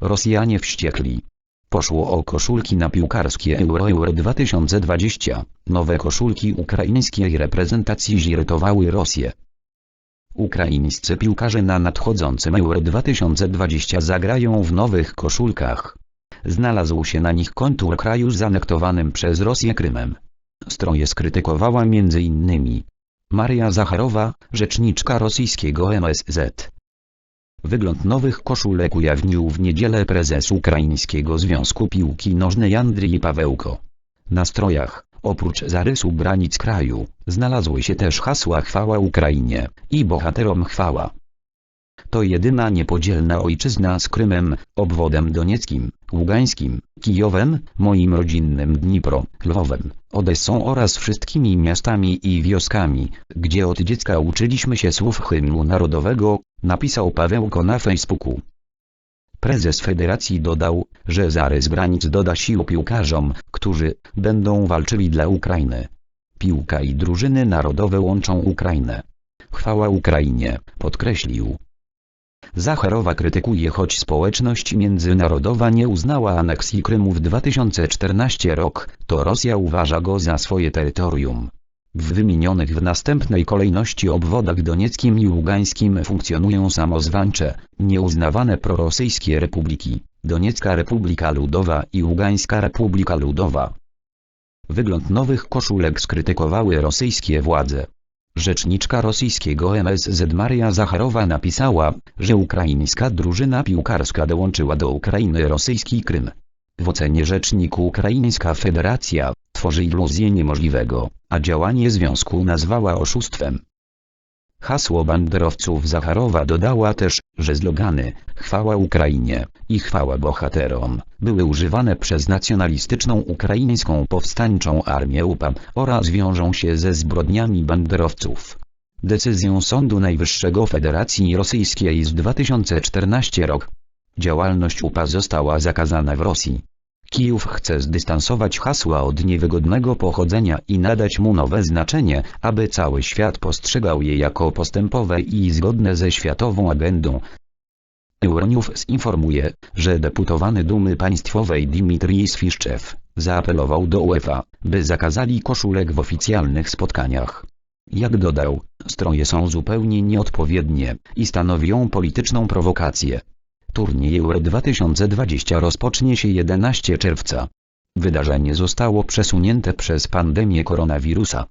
Rosjanie wściekli. Poszło o koszulki na piłkarskie Euro Euro 2020. Nowe koszulki ukraińskiej reprezentacji zirytowały Rosję. Ukraińscy piłkarze na nadchodzącym Euro 2020 zagrają w nowych koszulkach. Znalazł się na nich kontur kraju zanektowanym przez Rosję Krymem. Stroje skrytykowała m.in. Maria Zacharowa, rzeczniczka rosyjskiego MSZ. Wygląd nowych koszulek ujawnił w niedzielę prezes Ukraińskiego Związku Piłki Nożnej Andrii Pawełko. Na strojach, oprócz zarysu granic kraju, znalazły się też hasła chwała Ukrainie i bohaterom chwała. To jedyna niepodzielna ojczyzna z Krymem, obwodem donieckim, ługańskim, Kijowem, moim rodzinnym Dnipro, Lwowem, Odessą oraz wszystkimi miastami i wioskami, gdzie od dziecka uczyliśmy się słów hymnu narodowego, napisał Pawełko na Facebooku. Prezes federacji dodał, że zarys granic doda sił piłkarzom, którzy będą walczyli dla Ukrainy. Piłka i drużyny narodowe łączą Ukrainę. Chwała Ukrainie, podkreślił. Zacharowa krytykuje choć społeczność międzynarodowa nie uznała aneksji Krymu w 2014 rok, to Rosja uważa go za swoje terytorium. W wymienionych w następnej kolejności obwodach donieckim i ługańskim funkcjonują samozwańcze, nieuznawane prorosyjskie republiki, Doniecka Republika Ludowa i Ługańska Republika Ludowa. Wygląd nowych koszulek skrytykowały rosyjskie władze. Rzeczniczka rosyjskiego MSZ Maria Zacharowa napisała, że ukraińska drużyna piłkarska dołączyła do Ukrainy rosyjski Krym. W ocenie rzeczniku Ukraińska Federacja tworzy iluzję niemożliwego, a działanie związku nazwała oszustwem. Hasło banderowców Zacharowa dodała też, że slogany Chwała Ukrainie i Chwała Bohaterom były używane przez nacjonalistyczną ukraińską powstańczą armię UPA oraz wiążą się ze zbrodniami banderowców. Decyzją Sądu Najwyższego Federacji Rosyjskiej z 2014 rok działalność UPA została zakazana w Rosji. Kijów chce zdystansować hasła od niewygodnego pochodzenia i nadać mu nowe znaczenie, aby cały świat postrzegał je jako postępowe i zgodne ze światową agendą. Euronews informuje, że deputowany Dumy Państwowej Dimitrij Swiszczew zaapelował do UEFA, by zakazali koszulek w oficjalnych spotkaniach. Jak dodał, stroje są zupełnie nieodpowiednie i stanowią polityczną prowokację. Turniej Euro 2020 rozpocznie się 11 czerwca. Wydarzenie zostało przesunięte przez pandemię koronawirusa.